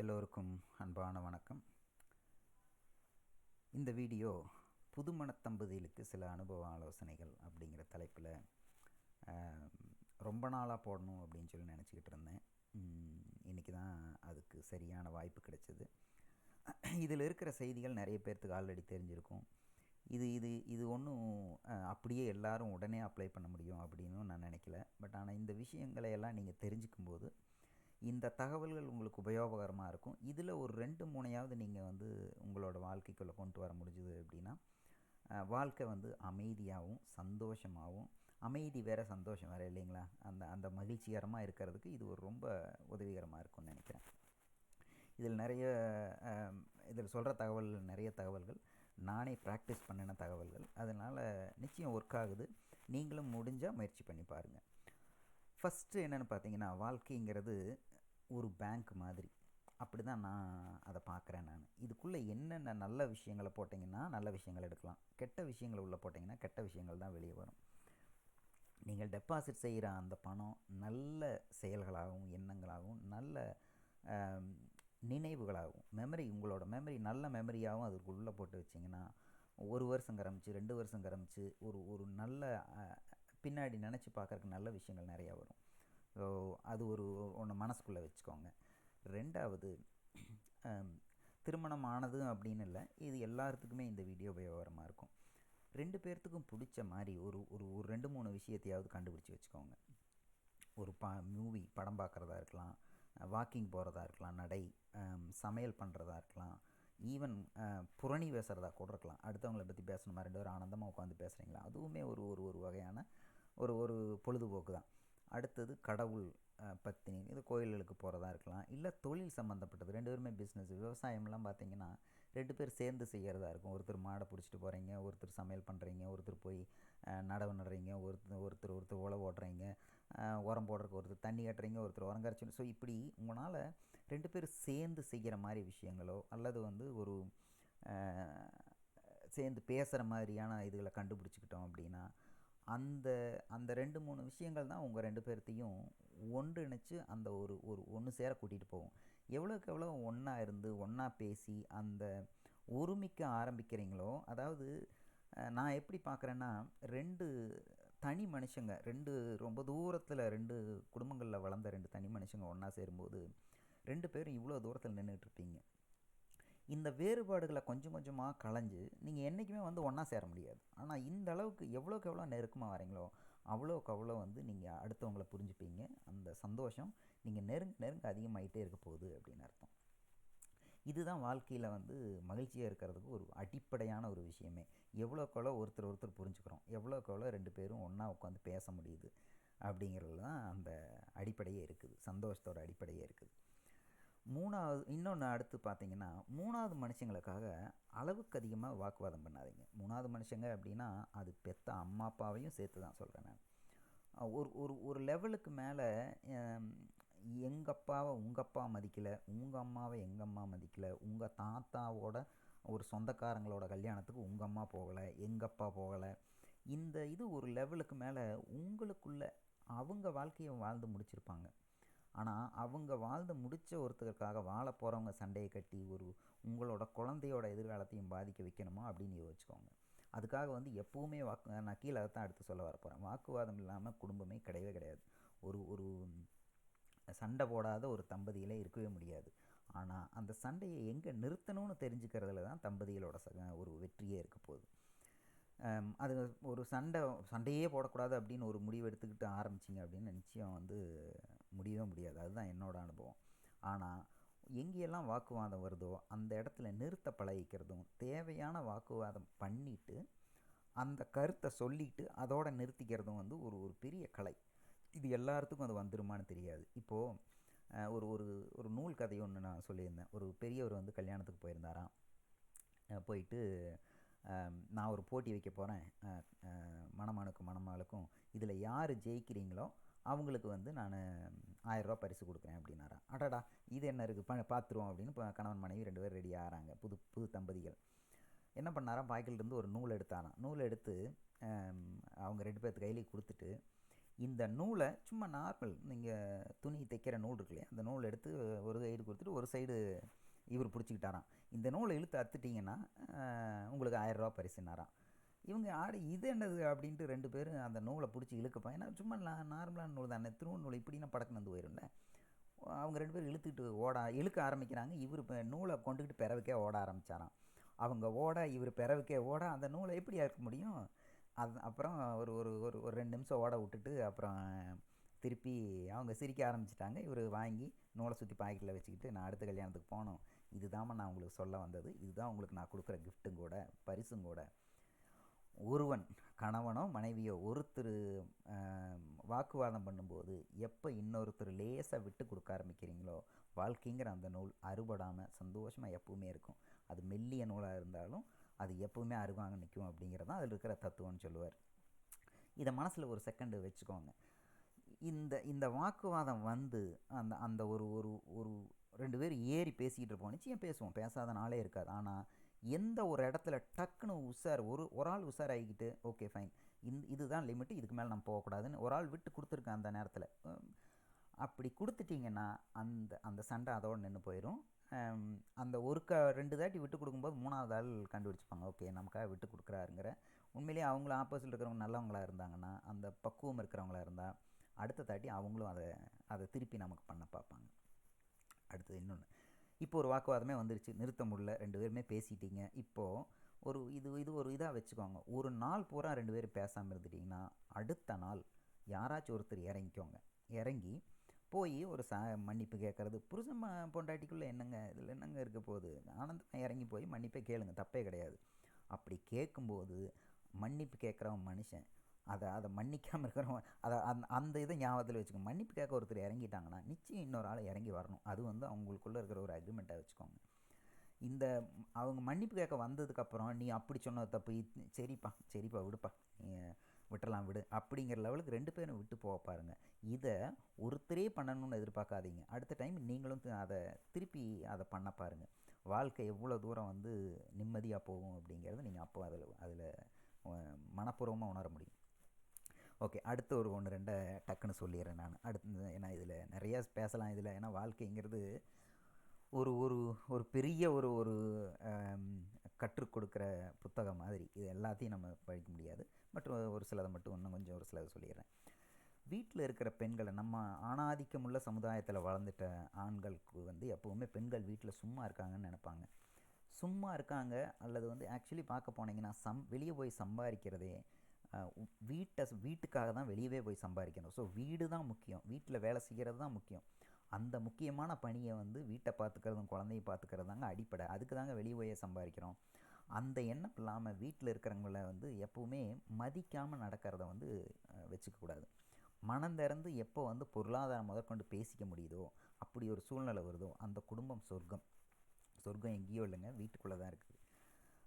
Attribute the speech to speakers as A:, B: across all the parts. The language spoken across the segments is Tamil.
A: எல்லோருக்கும் அன்பான வணக்கம். இந்த வீடியோ புதுமண தம்பதிகளுக்கு சில அனுபவ ஆலோசனைகள் அப்படிங்கிற தலைப்பில் ரொம்ப நாளாக போடணும் அப்படின்னு சொல்லி நினச்சிக்கிட்டு இருந்தேன். இன்றைக்கி தான் அதுக்கு சரியான வாய்ப்பு கிடைச்சது. இதில் இருக்கிற செய்திகள் நிறைய பேர்த்துக்கு ஆல்ரெடி தெரிஞ்சிருக்கும். இது இது இது ஒன்றும் அப்படியே எல்லாரும் உடனே அப்ளை பண்ண முடியும் அப்படின்னு நான் நினைக்கல. பட் ஆனால் இந்த விஷயங்களை எல்லாம் நீங்கள் தெரிஞ்சுக்கும்போது இந்த தகவல்கள் உங்களுக்கு உபயோககரமாக இருக்கும். இதில் ஒரு ரெண்டு மூணையாவது நீங்கள் வந்து உங்களோட வாழ்க்கைக்குள்ளே கொண்டு வர முடிஞ்சுது அப்படின்னா வாழ்க்கை வந்து அமைதியாகவும் சந்தோஷமாகவும் அமைதி வேறு சந்தோஷம் வேறு இல்லைங்களா? அந்த அந்த மகிழ்ச்சிகரமாக இருக்கிறதுக்கு இது ஒரு ரொம்ப உதவிகரமாக இருக்கும்னு நினைக்கிறேன். இதில் நிறைய இதில் சொல்கிற தகவல் நிறைய தகவல்கள் நானே ப்ராக்டிஸ் பண்ணின தகவல்கள் அதனால் நிச்சயம் ஒர்க் ஆகுது. நீங்களும் முடிஞ்சால் முயற்சி பண்ணி பாருங்கள் ஃபஸ்ட்டு என்னென்னு பார்த்தீங்கன்னா வாழ்க்கைங்கிறது ஒரு பேங்க் மாதிரி. அப்படி தான் நான் அதை பார்க்குறேன் நான். இதுக்குள்ளே என்னென்ன நல்ல விஷயங்களை போட்டிங்கன்னா நல்ல விஷயங்கள் எடுக்கலாம். கெட்ட விஷயங்களை உள்ளே போட்டிங்கன்னா கெட்ட விஷயங்கள் தான் வெளியே வரும். நீங்கள் டெபாசிட் செய்கிற அந்த பணம் நல்ல செயல்களாகவும் எண்ணங்களாகவும் நல்ல நினைவுகளாகவும் மெமரி உங்களோட மெமரி நல்ல மெமரியாகவும் அதுக்குள்ளே போட்டு வச்சிங்கன்னா ஒரு வருஷம் கரமிச்சு ரெண்டு வருஷம் கரமிச்சு ஒரு ஒரு நல்ல பின்னாடி நினச்சி பார்க்குறக்கு நல்ல விஷயங்கள் நிறையா வரும். அது ஒரு ஒன்று மனசுக்குள்ளே வச்சுக்கோங்க. ரெண்டாவது திருமணம் ஆனது அப்படின்னு இல்லை இது எல்லாத்துக்குமே இந்த வீடியோ உபயோகரமாக இருக்கும். ரெண்டு பேர்த்துக்கும் பிடிச்ச மாதிரி ஒரு ஒரு ஒரு ரெண்டு மூணு விஷயத்தையாவது கண்டுபிடிச்சி வச்சுக்கோங்க. ஒரு பா மூவி படம் பார்க்குறதா இருக்கலாம் வாக்கிங் போகிறதா இருக்கலாம் நடை சமையல் பண்ணுறதா இருக்கலாம் ஈவன் புரணி பேசுகிறதா கூட இருக்கலாம். அடுத்தவங்களை பற்றி பேசணுமா? ரெண்டு பேரும் ஆனந்தமாக உட்காந்து பேசுகிறீங்களா அதுவுமே ஒரு ஒரு ஒரு வகையான ஒரு ஒரு பொழுதுபோக்கு தான் அடுத்தது கடவுள் பத்தினி இது கோயில்களுக்கு போகிறதா இருக்கலாம். இல்லை தொழில் சம்மந்தப்பட்டது ரெண்டு பேருமே பிஸ்னஸ் விவசாயம்லாம் பார்த்திங்கன்னா ரெண்டு பேர் சேர்ந்து செய்கிறதா இருக்கும். ஒருத்தர் மாடை பிடிச்சிட்டு போகிறீங்க ஒருத்தர் சமையல் பண்ணுறீங்க ஒருத்தர் போய் நடவு நடுறீங்க ஒருத்தர் ஒருத்தர் ஒருத்தர் உழவு ஓடுறீங்க உரம் போடுறதுக்கு ஒருத்தர் தண்ணி கட்டுறீங்க ஒருத்தர் உரம் கரைச்சி ஸோ இப்படி உங்களால் ரெண்டு பேர் சேர்ந்து செய்கிற மாதிரி விஷயங்களோ அல்லது வந்து ஒரு சேர்ந்து பேசுகிற மாதிரியான இதுகளை கண்டுபிடிச்சிக்கிட்டோம் அப்படின்னா அந்த அந்த ரெண்டு மூணு விஷயங்கள் தான் உங்கள் ரெண்டு பேர்த்தையும் ஒன்றிணைச்சு அந்த ஒரு ஒரு ஒன்று சேர கூட்டிகிட்டு போவோம் எவ்வளோக்கு எவ்வளோ ஒன்றா இருந்து ஒன்றா பேசி அந்த ஒருமிக்க ஆரம்பிக்கிறீங்களோ அதாவது நான் எப்படி பார்க்குறேன்னா ரெண்டு தனி மனுஷங்க ரெண்டு ரொம்ப தூரத்தில் ரெண்டு குடும்பங்களில் வளர்ந்த ரெண்டு தனி மனுஷங்க ஒன்றா சேரும்போது ரெண்டு பேரும் இவ்வளோ தூரத்தில் நின்றுட்டுருப்பீங்க இந்த வேறுபாடுகளை கொஞ்சம் கொஞ்சமாக களைஞ்சு நீங்கள் என்றைக்குமே வந்து ஒன்றா சேர முடியாது. ஆனால் இந்த அளவுக்கு எவ்வளோக்கு எவ்வளோ நெருக்கமாக வரீங்களோ அவ்வளோக்கு அவ்வளோ வந்து நீங்கள் அடுத்தவங்களை புரிஞ்சுப்பீங்க. அந்த சந்தோஷம் நீங்கள் நெருங்க நெருங்க அதிகமாகிட்டே இருக்க போகுது அப்படின்னு அர்த்தம். இதுதான் வாழ்க்கையில் வந்து மகிழ்ச்சியாக இருக்கிறதுக்கு ஒரு அடிப்படையான ஒரு விஷயமே. எவ்வளோக்கு எவ்வளோ ஒருத்தர் ஒருத்தர் புரிஞ்சுக்கிறோம். எவ்வளோக்கு எவ்வளோ ரெண்டு பேரும் ஒன்றா உட்காந்து பேச முடியுது அப்படிங்கிறது தான் அந்த அடிப்படையே இருக்குது. சந்தோஷத்தோட அடிப்படையே இருக்குது. மூணாவது இன்னொன்று அடுத்து பார்த்தீங்கன்னா மூணாவது மனுஷங்களுக்காக அளவுக்கு அதிகமாக வாக்குவாதம் பண்ணாதீங்க. மூணாவது மனுஷங்க அப்படின்னா அது பெத்த அம்மா அப்பாவையும் சேர்த்து தான் சொல்கிறேன் நான். ஒரு ஒரு ஒரு லெவலுக்கு மேலே எங்கள் அப்பாவை உங்கள் அப்பா மதிக்கலை உங்கள் அம்மாவை எங்கள் அம்மா மதிக்கலை உங்கள் தாத்தாவோட ஒரு சொந்தக்காரங்களோட கல்யாணத்துக்கு உங்கள் அம்மா போகலை எங்கள் அப்பா போகலை. இந்த இது ஒரு லெவலுக்கு மேலே உங்களுக்குள்ள அவங்க வாழ்க்கையை வாழ்ந்து முடிச்சிருப்பாங்க. ஆனால் அவங்க வாழ்ந்து முடித்த ஒருத்தருக்காக வாழ போகிறவங்க சண்டையை கட்டி ஒரு உங்களோட குழந்தையோட எதிர்காலத்தையும் பாதிக்க வைக்கணுமா அப்படின்னு யோசிச்சுக்கோங்க. அதுக்காக வந்து எப்போவுமே வாக்கு நான் கீழே தான் அடுத்து சொல்ல வர போகிறேன் வாக்குவாதம் இல்லாமல் குடும்பமே கிடையவே கிடையாது. ஒரு ஒரு சண்டை போடாத ஒரு தம்பதியிலே இருக்கவே முடியாது. ஆனால் அந்த சண்டையை எங்கே நிறுத்தணும்னு தெரிஞ்சுக்கிறதுல தான் தம்பதிகளோட ச ஒரு வெற்றியே இருக்க போகுது. அது ஒரு சண்டை சண்டையே போடக்கூடாது அப்படின்னு ஒரு முடிவு எடுத்துக்கிட்டு ஆரம்பிச்சிங்க அப்படின்னு நிச்சயம் வந்து முடியவே முடியாது. அதுதான் என்னோடய அனுபவம். ஆனால் எங்கேயெல்லாம் வாக்குவாதம் வருதோ அந்த இடத்துல நிறுத்த பழகிக்கிறதும் தேவையான வாக்குவாதம் பண்ணிவிட்டு அந்த கருத்தை சொல்லிவிட்டு அதோட நிறுத்திக்கிறதும் வந்து ஒரு ஒரு பெரிய கலை. இது எல்லாத்துக்கும் அது வந்துருமான்னு தெரியாது. இப்போது ஒரு ஒரு ஒரு நூல் கதை ஒன்று நான் சொல்லியிருந்தேன். ஒரு பெரியவர் வந்து கல்யாணத்துக்கு போயிருந்தாராம். போயிட்டு நான் ஒரு போட்டி வைக்க போகிறேன் மணமானுக்கும் மணமாளுக்கும் இதில் யார் ஜெயிக்கிறீங்களோ அவங்களுக்கு வந்து நான் ஆயிரரூபா பரிசு கொடுக்குறேன் அப்படின்னாரா. அடடா இது என்ன இருக்குது ப பார்த்துருவோம் அப்படின்னு இப்போ கணவன் மனைவி ரெண்டு பேர் ரெடி ஆகிறாங்க புது புது தம்பதிகள். என்ன பண்ணாராம்? பாய்க்கிலிருந்து ஒரு நூல் எடுத்தாராம். நூல் எடுத்து அவங்க ரெண்டு பேர்த்து கையிலேயே கொடுத்துட்டு இந்த நூலை சும்மா நார்மல் நீங்கள் துணி தைக்கிற நூல் இருக்கு இல்லையா? அந்த நூல் எடுத்து ஒரு சைடு கொடுத்துட்டு ஒரு சைடு இவர் பிடிச்சிக்கிட்டாராம். இந்த நூலை இழுத்து அத்துட்டிங்கன்னா உங்களுக்கு ஆயிரரூவா பரிசுனாராம் இவங்க ஆடு இது என்னது அப்படின்ட்டு ரெண்டு பேரும் அந்த நூலை பிடிச்சி இழுக்கப்பா ஏன்னா சும்மா நான் நார்மலான நூல் தானே திருவண்ண நூல் இப்படின்னா படக்குன்னு வந்து போயிடும்ல அவங்க ரெண்டு பேரும் இழுத்துக்கிட்டு ஓட இழுக்க ஆரம்பிக்கிறாங்க. இவர் இப்போ நூலை கொண்டுக்கிட்டு பிறவுக்கே ஓட ஆரம்பித்தாராம் அவங்க ஓட இவர் பிறவுக்கே ஓட அந்த நூலை எப்படி இருக்க முடியும்? அது அப்புறம் ஒரு ஒரு ஒரு ஒரு ரெண்டு நிமிஷம் ஓட விட்டுட்டு அப்புறம் திருப்பி அவங்க சிரிக்க ஆரம்பிச்சிட்டாங்க. இவர் வாங்கி நூலை சுற்றி பாக்கெட்டில் வச்சுக்கிட்டு நான் அடுத்த கல்யாணத்துக்கு போனோம். இதுதாம்மா நான் உங்களுக்கு சொல்ல வந்தது. இதுதான் உங்களுக்கு நான் கொடுக்குற கிஃப்ட்டும் கூட பரிசும் கூட. ஒருவன் கணவனோ மனைவியோ ஒருத்தர் வாக்குவாதம் பண்ணும்போது எப்போ இன்னொருத்தர் லேசாக விட்டு கொடுக்க ஆரம்பிக்கிறீங்களோ வாழ்க்கைங்கிற அந்த நூல் அறுபடாமல் சந்தோஷமாக எப்பவுமே இருக்கும். அது மெல்லிய நூலாக இருந்தாலும் அது எப்பவுமே அருவாங்க நிற்கும் அப்படிங்கிறது தான் அதில் இருக்கிற தத்துவம்னு சொல்லுவார். இதை மனசில் ஒரு செகண்டு வச்சுக்கோங்க. இந்த இந்த வாக்குவாதம் வந்து அந்த அந்த ஒரு ஒரு ஒரு ரெண்டு பேர் ஏறி பேசிக்கிட்டு இருப்போம். நிச்சயம் பேசுவோம். பேசாத நாளே இருக்காது. ஆனால் எந்த ஒரு இடத்துல டக்குன்னு உஷார் ஒரு ஒரு ஆள் உஷார் ஆகிக்கிட்டு ஓகே ஃபைன். இந்த இதுதான் லிமிட்டு இதுக்கு மேலே நம்ம போகக்கூடாதுன்னு ஒரு ஆள் விட்டு கொடுத்துருக்கேன் அந்த நேரத்தில். அப்படி கொடுத்துட்டிங்கன்னா அந்த அந்த சண்டை அதோடு நின்று போயிடும் அந்த ஒரு க ரெண்டு தாட்டி விட்டு கொடுக்கும்போது மூணாவது ஆள் கண்டுபிடிச்சிப்பாங்க. ஓகே நமக்காக விட்டு கொடுக்குறாருங்கிற. உண்மையிலேயே அவங்களும் ஆப்போசிட் இருக்கிறவங்க நல்லவங்களா இருந்தாங்கன்னா அந்த பக்குவம் இருக்கிறவங்களா இருந்தால் அடுத்த தாட்டி அவங்களும் அதை அதை திருப்பி நமக்கு பண்ண பார்ப்பாங்க. அடுத்தது இன்னொன்று இப்போ ஒரு வாக்குவாதமே வந்துருச்சு. நிறுத்த முடியல. ரெண்டு பேருமே பேசிட்டீங்க. இப்போது ஒரு இது இது ஒரு இதாக வச்சுக்கோங்க. ஒரு நாள் பூரா ரெண்டு பேரும் பேசாமல் இருந்துட்டிங்கன்னா அடுத்த நாள் யாராச்சும் ஒருத்தர் இறங்கிக்கோங்க. இறங்கி போய் ஒரு சா மன்னிப்பு கேட்குறது. புருஷன் ம- பொண்டாட்டிக்குள்ளே என்னங்க? இதில் என்னங்க இருக்க போகுது? ஆனந்தமாக இறங்கி போய் மன்னிப்பே கேளுங்க. தப்பே கிடையாது. அப்படி கேட்கும்போது மன்னிப்பு கேட்குறவன் மனுஷன் அதை அதை மன்னிக்காமல் இருக்கிறவங்க அதை அந்த அந்த இதை ஞாபகத்தில் வச்சுக்கோங்க மன்னிப்பு கேட்க ஒருத்தர் இறங்கிட்டாங்கன்னா நிச்சயம் இன்னொரு ஆள் இறங்கி வரணும். அது வந்து அவங்களுக்குள்ளே இருக்கிற ஒரு அக்ரிமெண்ட்டாக வச்சுக்கோங்க. இந்த அவங்க மன்னிப்பு கேட்க வந்ததுக்கப்புறம் நீ அப்படி சொன்ன தப்பு. சரிப்பா சரிப்பா விடுப்பா. நீ விட்டுறலாம் விடு. அப்படிங்கிற லெவலுக்கு ரெண்டு பேரும் விட்டு போக பாருங்கள் இதை ஒருத்தரே பண்ணணும்னு எதிர்பார்க்காதீங்க. அடுத்த டைம் நீங்களும் அதை திருப்பி அதை பண்ண பாருங்கள் வாழ்க்கை எவ்வளோ தூரம் வந்து நிம்மதியாக போகும் அப்படிங்கிறத நீங்கள் அப்போ அதில் அதில் மனப்பூர்வமாக உணர முடியும். ஓகே அடுத்து ஒரு ஒன்று ரெண்டை டக்குன்னு சொல்லிடுறேன் நான். அடுத்து ஏன்னா இதில் நிறையா பேசலாம் இதில். ஏன்னா வாழ்க்கைங்கிறது ஒரு ஒரு ஒரு பெரிய ஒரு ஒரு கற்றுக் கொடுக்குற புத்தகம் மாதிரி. இது எல்லாத்தையும் நம்ம படிக்க முடியாது. பட் ஒரு சிலதை மட்டும் இன்னும் கொஞ்சம் ஒரு சிலதை சொல்லிடுறேன். வீட்டில் இருக்கிற பெண்களை நம்ம ஆணாதிக்கமுள்ள சமுதாயத்தில் வளர்ந்துட்ட ஆண்களுக்கு வந்து எப்போவுமே பெண்கள் வீட்டில் சும்மா இருக்காங்கன்னு நினைப்பாங்க. சும்மா இருக்காங்க அல்லது வந்து ஆக்சுவலி பார்க்க போனீங்கன்னா சம் வெளியே போய் சம்பாதிக்கிறதே வீட்டை வீட்டுக்காக தான் வெளியவே போய் சம்பாதிக்கணும் ஸோ வீடு தான் முக்கியம். வீட்டில் வேலை செய்கிறது தான் முக்கியம். அந்த முக்கியமான பணியை வந்து வீட்டை பார்த்துக்கிறதும் குழந்தைய பார்த்துக்கிறது தாங்க அடிப்படை. அதுக்கு தாங்க வெளியே போய் சம்பாதிக்கிறோம் அந்த எண்ணம் இல்லாமல் வீட்டில் இருக்கிறவங்கள வந்து எப்போவுமே மதிக்காமல் நடக்கிறத வந்து வச்சுக்கக்கூடாது மனம் திறந்து எப்போ வந்து பொருளாதாரம் முதற்கொண்டு பேசிக்க முடியுதோ அப்படி ஒரு சூழ்நிலை வருதோ அந்த குடும்பம் சொர்க்கம். சொர்க்கம் எங்கேயோ இல்லைங்க. வீட்டுக்குள்ளே தான் இருக்குது.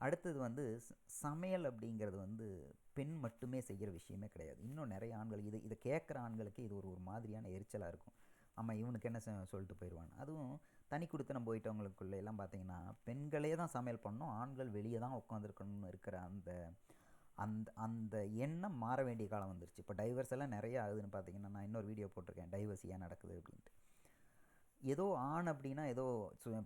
A: அடுத்தது வந்து சமையல் அப்படிங்கிறது வந்து பெண் மட்டுமே செய்கிற விஷயமே கிடையாது. இன்னும் நிறைய ஆண்கள் இது இதை கேட்குற ஆண்களுக்கு இது ஒரு ஒரு மாதிரியான எரிச்சலாக இருக்கும். ஆமாம் இவனுக்கு என்ன செ- சொல்லிட்டு போயிடுவான் அதுவும் தனி கொடுத்தனம் போயிட்டவங்களுக்குள்ள எல்லாம் பார்த்தீங்கன்னா பெண்களே தான் சமையல் பண்ணணும் ஆண்கள் வெளியே தான் உட்காந்துருக்கணும்னு இருக்கிற அந்த அந்த அந்த எண்ணம் மாற வேண்டிய காலம் வந்துருச்சு. இப்போ டைவர்ஸ் எல்லாம் நிறைய ஆகுதுன்னு பார்த்தீங்கன்னா நான் இன்னொரு வீடியோ போட்டிருக்கேன் டைவர்ஸ் ஏன் நடக்குது அப்படின்ட்டு. ஏதோ ஆண் அப்படின்னா ஏதோ சு-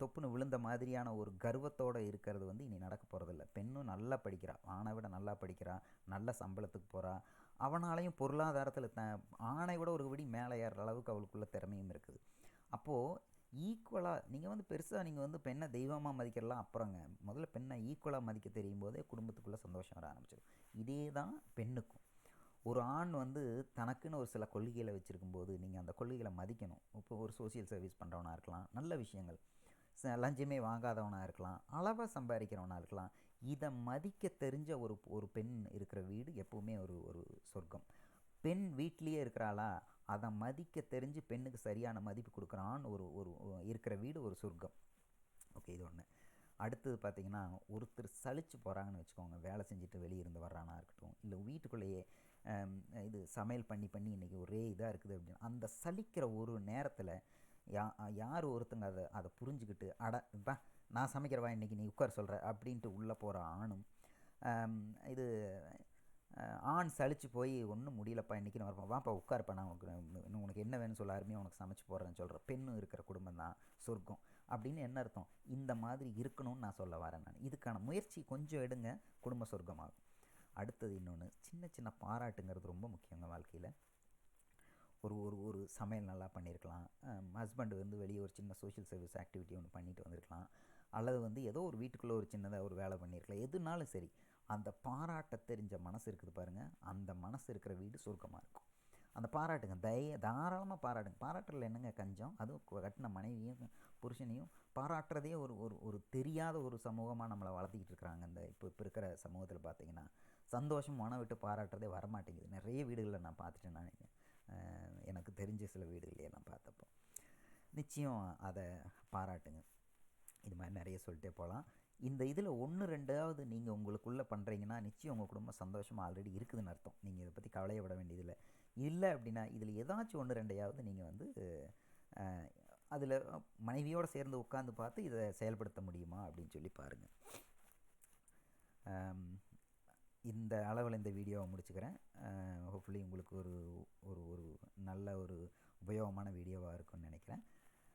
A: தொப்புன்னு விழுந்த மாதிரியான ஒரு கர்வத்தோடு இருக்கிறது வந்து இனி நடக்க போகிறதில்ல பெண்ணும் நல்லா படிக்கிறா. ஆணை விட நல்லா படிக்கிறா. நல்ல சம்பளத்துக்கு போகிறா அவனாலையும் பொருளாதாரத்தில் த ஆணை விட ஒரு விடி மேலே ஏறுற அளவுக்கு அவளுக்குள்ள திறமையும் இருக்குது. அப்போது ஈக்குவலாக நீங்கள் வந்து பெருசாக நீங்கள் வந்து பெண்ணை தெய்வமாக மதிக்கிறலாம் அப்புறங்க முதல்ல பெண்ணை ஈக்குவலாக மதிக்க தெரியும் போதே குடும்பத்துக்குள்ளே சந்தோஷம் வர ஆரம்பிச்சிடும் இதே தான் பெண்ணுக்கும். ஒரு ஆண் வந்து தனக்குன்னு ஒரு சில கொள்கைகளை வச்சுருக்கும்போது நீங்கள் அந்த கொள்கைகளை மதிக்கணும். இப்போ ஒரு சோஷியல் சர்வீஸ் பண்ணுறவனாக இருக்கலாம் நல்ல விஷயங்கள். ச- லஞ்சமே வாங்காதவனாக இருக்கலாம் அளவாக சம்பாதிக்கிறவனாக இருக்கலாம். இதை மதிக்க தெரிஞ்ச ஒரு ஒரு பெண் இருக்கிற வீடு எப்போவுமே ஒரு ஒரு சொர்க்கம். பெண் வீட்லேயே இருக்கிறாளா அதை மதிக்க தெரிஞ்சு பெண்ணுக்கு சரியான மதிப்பு கொடுக்குறான் ஒரு ஒரு இருக்கிற வீடு ஒரு சொர்க்கம். ஓகே இது ஒன்று அடுத்தது பார்த்திங்கன்னா ஒருத்தர் சலிச்சு போகிறாங்கன்னு வச்சுக்கோங்க. வேலை செஞ்சுட்டு வெளியே இருந்து வர்றானா இருக்கட்டும் இல்லை வீட்டுக்குள்ளேயே இது சமையல் பண்ணி பண்ணி இன்றைக்கி ஒரே இதாக இருக்குது அப்படின்னு. அந்த சலிக்கிற ஒரு நேரத்தில் யா யார் ஒருத்தங்க அதை அதை புரிஞ்சுக்கிட்டு அட பா நான் சமைக்கிறவா இன்றைக்கி நீ உட்கார சொல்கிற அப்படின்ட்டு உள்ளே போகிற ஆணும் இது ஆண் சளிச்சு போய் ஒன்றும் முடியலப்பா இன்றைக்கி நான் வரப்பா வாப்பா உட்காருப்பா நான் உனக்கு உனக்கு என்ன வேணும்னு சொல்ல ஆரம்பி உனக்கு சமைச்சு போடுறேன்னு சொல்கிற பெண்ணும் இருக்கிற குடும்பம் தான் சொர்க்கம். அப்படின்னு என்ன அர்த்தம்? இந்த மாதிரி இருக்கணும்னு நான் சொல்ல வரேன் நான். இதுக்கான முயற்சி கொஞ்சம் எடுங்க குடும்ப சொர்க்கமாகும். அடுத்தது இன்னொன்று சின்ன சின்ன பாராட்டுங்கிறது ரொம்ப முக்கியங்க வாழ்க்கையில். ஒரு ஒரு ஒரு சமையல் நல்லா பண்ணியிருக்கலாம் ஹஸ்பண்டு வந்து வெளியே ஒரு சின்ன சோஷியல் சர்வீஸ் ஆக்டிவிட்டி ஒன்று பண்ணிட்டு வந்திருக்கலாம். அல்லது வந்து ஏதோ ஒரு வீட்டுக்குள்ளே ஒரு சின்னதாக ஒரு வேலை பண்ணியிருக்கலாம் எதுனாலும் சரி அந்த பாராட்ட தெரிஞ்ச மனசு இருக்குது பாருங்கள் அந்த மனசு இருக்கிற வீடு சுருக்கமாக இருக்கும். அந்த பாராட்டுங்க தய தாராளமாக பாராட்டுங்க. பாராட்டுறதுல என்னங்க கஞ்சம்? அதுவும் கட்டின மனைவியும் புருஷனையும் பாராட்டுறதே ஒரு ஒரு ஒரு தெரியாத ஒரு சமூகமாக நம்மளை வளர்த்திக்கிட்டு இருக்கிறாங்க. இந்த இப்போ இப்போ இருக்கிற சமூகத்தில் பார்த்தீங்கன்னா சந்தோஷம் மனம் விட்டு பாராட்டுறதே வரமாட்டேங்குது. நிறைய வீடுகளில் நான் பார்த்துட்டேன் நான். எனக்கு தெரிஞ்ச சில வீடுகளையே நான் பார்த்தப்போ. நிச்சயம் அதை பாராட்டுங்க. இது மாதிரி நிறைய சொல்லிட்டே போகலாம் இந்த இதில் ஒன்று ரெண்டாவது நீங்கள் உங்களுக்குள்ளே பண்ணுறீங்கன்னா நிச்சயம் உங்கள் குடும்பம் சந்தோஷமாக ஆல்ரெடி இருக்குதுன்னு அர்த்தம். நீங்கள் இதை பற்றி கவலையப்பட வேண்டியதில்லை. இல்லை அப்படின்னா இதில் ஏதாச்சும் ஒன்று ரெண்டையாவது நீங்கள் வந்து அதில் மனைவியோடு சேர்ந்து உட்காந்து பார்த்து இதை செயல்படுத்த முடியுமா அப்படின்னு சொல்லி பாருங்கள் இந்த அளவில் இந்த வீடியோவை முடிச்சுக்கிறேன். ஹோப்ஃபுல்லி உங்களுக்கு ஒரு ஒரு ஒரு நல்ல ஒரு உபயோகமான வீடியோவாக இருக்கும்னு நினைக்கிறேன்.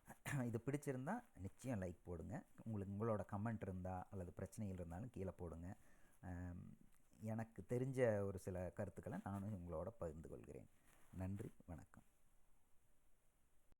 A: இது பிடிச்சிருந்தா நிச்சயம் லைக் போடுங்க. உங்களுக்கு உங்களோட கமெண்ட் இருந்தால் அல்லது பிரச்சனைகள் இருந்தாலும் கீழே போடுங்க. எனக்கு தெரிஞ்ச ஒரு சில கருத்துக்களை நானும் உங்களோட பகிர்ந்து கொள்கிறேன். நன்றி வணக்கம்.